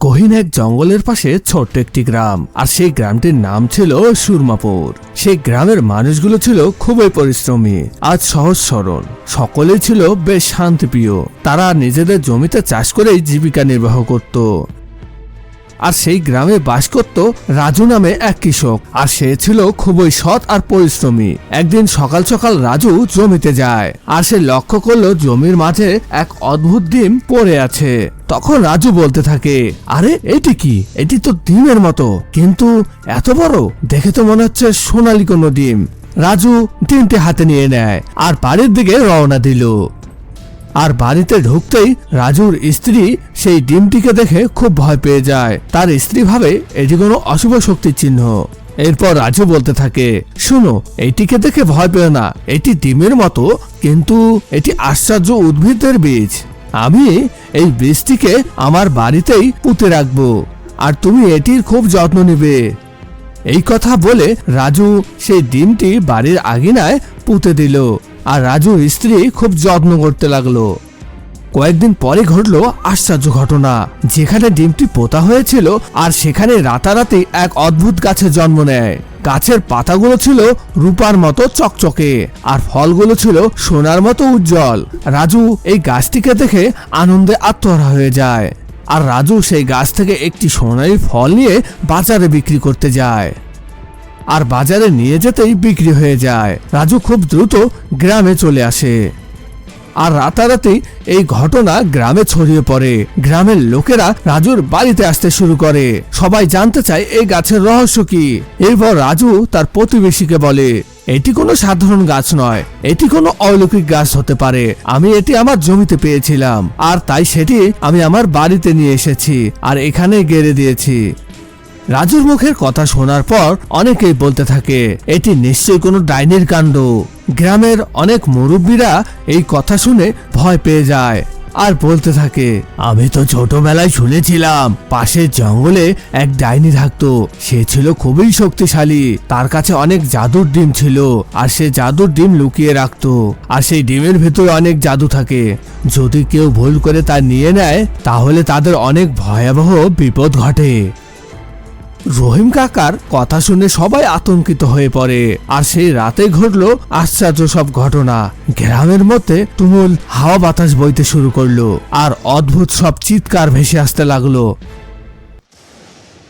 গহীন এক জঙ্গলের পাশে ছোট্ট একটি গ্রাম। আর সেই গ্রামটির নাম ছিল সুরমাপুর। সেই গ্রামের মানুষগুলো ছিল খুবই পরিশ্রমী। আজ সহজ সরল। সকলেই ছিল বেশ শান্তিপ্রিয়। তারা নিজেদের জমিতে চাষ করেই জীবিকা নির্বাহ করত। আর সেই গ্রামে বাস করত রাজু নামে এক কৃষক। আর সে ছিল খুবই সৎ আর পরিশ্রমী। একদিন সকাল সকাল রাজু জমিতে যায়। আর সে লক্ষ্য করল জমির মাঝে এক অদ্ভুত ডিম পড়ে আছে। তখন রাজু বলতে থাকে, আরে, এটি কি? এটি তো ডিমের মতো। কিন্তু এত বড়? দেখে তো মনে হচ্ছে সোনালি কোনো ডিম। রাজু ডিমটি হাতে নিয়ে নেয় আর বাড়ির দিকে রওনা দিল। আর বাড়িতে ঢুকতেই রাজুর স্ত্রী সেই ডিমটিকে দেখে খুব ভয় পেয়ে যায়। তার স্ত্রী ভাবে, এটি কোনো অশুভ শক্তির চিহ্ন। এরপর রাজু বলতে থাকে, শুনো এইটিকে দেখে ভয় পেও না। এটি ডিমের মতো, কিন্তু এটি আশ্চর্য উদ্ভিদের বীজ। আমি এই বীজটিকে আমার বাড়িতেই পুঁতে রাখব, আর তুমি এটির খুব যত্ন নেবে। এই কথা বলে রাজু সেই ডিমটি বাড়ির আগিনায় পুঁতে দিল। আর রাজুর স্ত্রী খুব যত্ন করতে লাগল। কয়েকদিন পরে ঘটলো আশ্চর্য ঘটনা। যেখানে ডিমটি পোতা হয়েছিল আর সেখানে রাতারাতি এক অদ্ভুত গাছের জন্ম নেয়। গাছের পাতাগুলো ছিল রূপার মতো চকচকে আর ফলগুলো ছিল সোনার মতো উজ্জ্বল। রাজু এই গাছটিকে দেখে আনন্দে আত্মহারা হয়ে যায়। আর রাজু সেই গাছ থেকে একটি সোনালি ফল নিয়ে বাজারে বিক্রি করতে যায়। আর বাজারে নিয়ে যেতেই বিক্রি হয়ে যায়। রাজু খুব দ্রুত গ্রামে চলে আসে। আর রাতারাতি এই ঘটনা গ্রামে ছড়িয়ে পড়ে। গ্রামের লোকেরা রাজুর বাড়িতে আসতে শুরু করে। সবাই জানতে চায় এই গাছের রহস্য কি। এরপর রাজু তার প্রতিবেশীকে বলে, এটি কোনো সাধারণ গাছ নয়। এটি কোনো অলৌকিক গাছ হতে পারে। আমি এটি আমার জমিতে পেয়েছিলাম। আর তাই সেটি আমি আমার বাড়িতে নিয়ে এসেছি। আর এখানে গেড়ে দিয়েছি। রাজুর মুখের কথা শোনার পর অনেকেই বলতে থাকে, এটি নিশ্চয়ই কোনো ডাইনির কাণ্ড। গ্রামের অনেক মুরব্বীরা এই কথা শুনে ভয় পেয়ে যায় আর বলতে থাকে, আমি তো ছোটবেলায় শুনেছিলাম, পাশের জঙ্গলে এক ডাইনি থাকতো। সে ছিল খুবই শক্তিশালী, তার কাছে অনেক জাদুর ডিম ছিল আর সে জাদুর ডিম লুকিয়ে রাখতো। আর সেই ডিমের ভেতরে অনেক জাদু থাকে। যদি কেউ ভুল করে তা নিয়ে নেয়, তাহলে তাদের অনেক ভয়াবহ বিপদ ঘটে। রহিম কাকার কথা শুনে সবাই আতঙ্কিত হয়ে পড়ে। আর সেই রাতে ঘটলো আশ্চর্য সব ঘটনা। গ্রামের মধ্যে তুমুল হাওয়া বাতাস বইতে শুরু করল, আর অদ্ভুত সব চিৎকার ভেসে আসতে লাগল।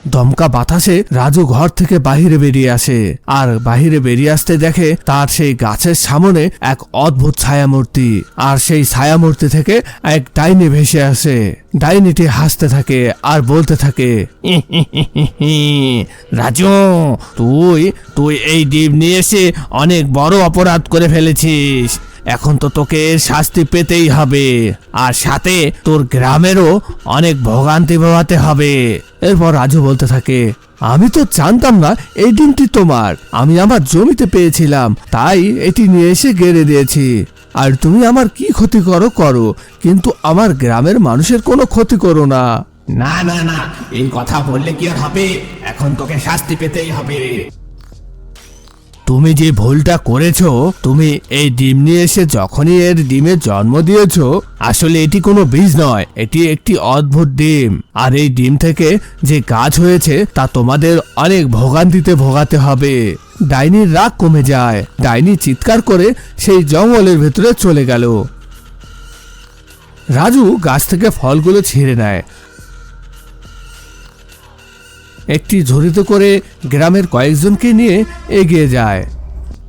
দমকা বাতাসে রাজু ঘর থেকে বাহিরে বেরিয়ে আসে। আর বাহিরে বেরিয়ে আসতে দেখে তার সেই গাছের সামনে এক অদ্ভুত ছায়ামূর্তি। আর সেই ছায়ামূর্তি থেকে এক ডাইনি ভেসে আসে। ডাইনিটি হাসতে থাকে আর বলতে থাকে রাজু, তুই তুই এই ডিম নিয়ে এসে অনেক বড় অপরাধ করে ফেলেছিস। এখন তো তোকে শাস্তি পেতেই হবে। আর সাথে তোর গ্রামেরও অনেক ভোগান্তি ভোগাতে হবে। এরপর রাজু বলতে থাকে, আমি তো জানতাম না এই ডিমটি তোমার। আমি আমার জমিতে পেয়েছিলাম, তাই এটি নিয়ে এসে গেড়ে দিয়েছি। আর তুমি আমার কি ক্ষতি করো করো, কিন্তু আমার গ্রামের মানুষের কোনো ক্ষতি করো না। না না না, এই কথা বললে কি আর হবে? এখন তোকে শাস্তি পেতেই হবে তুমি যে ভুলটা করেছ, তুমি এই ডিম নিয়ে এসে যখনই এর ডিমের জন্ম দিয়েছ, আসলে এটি কোনো বীজ নয়, এটি একটি অদ্ভুত ডিম। আর এই ডিম থেকে যে গাছ হয়েছে, তা তোমাদের অনেক ভোগান্তিতে ভোগাতে হবে। ডাইনির রাগ কমে যায়। ডাইনি চিৎকার করে সেই জঙ্গলের ভেতরে চলে গেল। রাজু গাছ থেকে ফলগুলো ছিঁড়ে নেয়। একটি ঝুড়িতে করে গ্রামের কয়েকজনকে নিয়ে এগিয়ে যায়।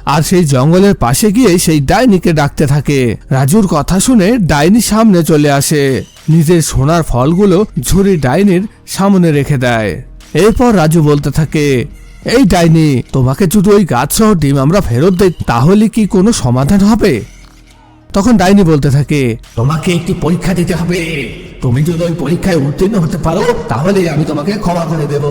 আর সেই জঙ্গলের পাশে গিয়ে সেই ডাইনিকে ডাকতে থাকে। রাজুর কথা শুনে ডাইনি সামনে চলে আসে। নিজের সোনার ফলগুলো ঝুড়ি ডাইনির সামনে রেখে দেয়। এরপর রাজু বলতে থাকে, এই ডাইনি, তোমাকে যদি ওই গাছ সহ ডিম আমরা ফেরত দেই, তাহলে কি কোনো সমাধান হবে? তখন ডাইনি বলতে থাকে, তোমাকে একটি পরীক্ষা দিতে হবে। তুমি যদি ওই পরীক্ষায় উত্তীর্ণ হতে পারো তাহলে আমি তোমাকে ক্ষমা করে দেব।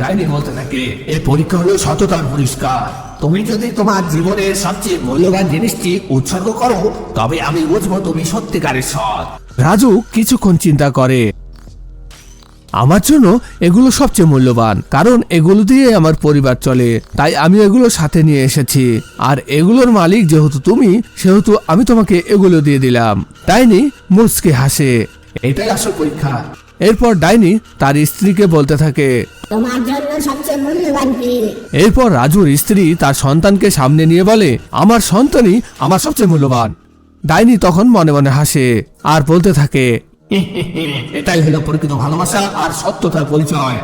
ডাইনি বলতে থাকে এই পরীক্ষা হলো সততার পরিষ্কার। তুমি যদি তোমার জীবনের সবচেয়ে মূল্যবান জিনিসটি উৎসর্গ করো, তবে আমি বুঝব তুমি সত্যিকারের সৎ। রাজু কিছুক্ষণ চিন্তা করে, আমার জন্য এগুলো সবচেয়ে মূল্যবান, কারণ এগুলো দিয়ে আমার পরিবার চলে, তাই আমি এগুলো সাথে নিয়ে এসেছি। আর এগুলোর মালিক যেহেতু তুমি, সেহেতু আমি তোমাকে এগুলো দিয়ে দিলাম। তাই নি মুসকে হাসে এটাই আসল পরীক্ষা। এরপর ডাইনি তার স্ত্রীকে বলতে থাকে তোমার জন্য সবচেয়ে মূল্যবান কি এরপর রাজুর স্ত্রী তার সন্তানকে সামনে নিয়ে বলে আমার সন্তানই আমার সবচেয়ে মূল্যবান। ডাইনি তখন মনে মনে হাসে আর বলতে থাকে এটাই হলো প্রকৃত ভালোবাসা আর সত্যতার পরিচয়।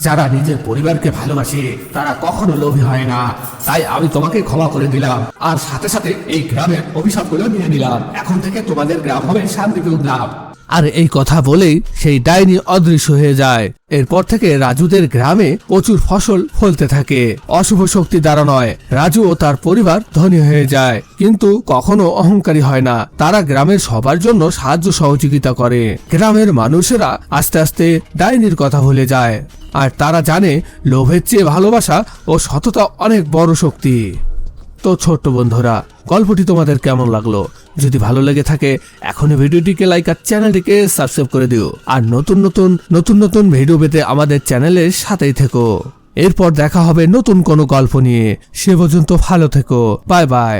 যারা নিজের পরিবারকে ভালোবাসে তারা কখনো লোভী হয় না। তাই আমি তোমাকে ক্ষমা করে দিলাম আর সাথে সাথে এই গ্রামের অভিশাপগুলো নিয়ে নিলাম। এখন থেকে তোমাদের গ্রাম হবে শান্তিপূর্ণ গ্রাম। আর এই কথা বলেই সেই ডাইনি অদৃশ্য হয়ে যায়। এরপর থেকে রাজুদের গ্রামে প্রচুর ফসল ফলতে থাকে। অশুভ শক্তি দ্বারা নয়, রাজু ও তার পরিবার ধনী হয়ে যায়। কিন্তু কখনো অহংকারী হয় না। তারা গ্রামের সবার জন্য সাহায্য সহযোগিতা করে। গ্রামের মানুষেরা আস্তে আস্তে ডাইনির কথা ভুলে যায়। আর তারা জানে লোভের চেয়ে ভালোবাসা ও সততা অনেক বড় শক্তি। তো ছোট্ট বন্ধুরা গল্পটি তোমাদের কেমন লাগল? যদি ভালো লেগে থাকে, এখনই ভিডিওটিকে লাইক আর চ্যানেলটিকে সাবস্ক্রাইব করে দিও। আর নতুন নতুন নতুন নতুন ভিডিও পেতে আমাদের চ্যানেলের সাথেই থেকো। এরপর দেখা হবে নতুন কোনো গল্প নিয়ে। সে পর্যন্ত ভালো থেকো। Bye bye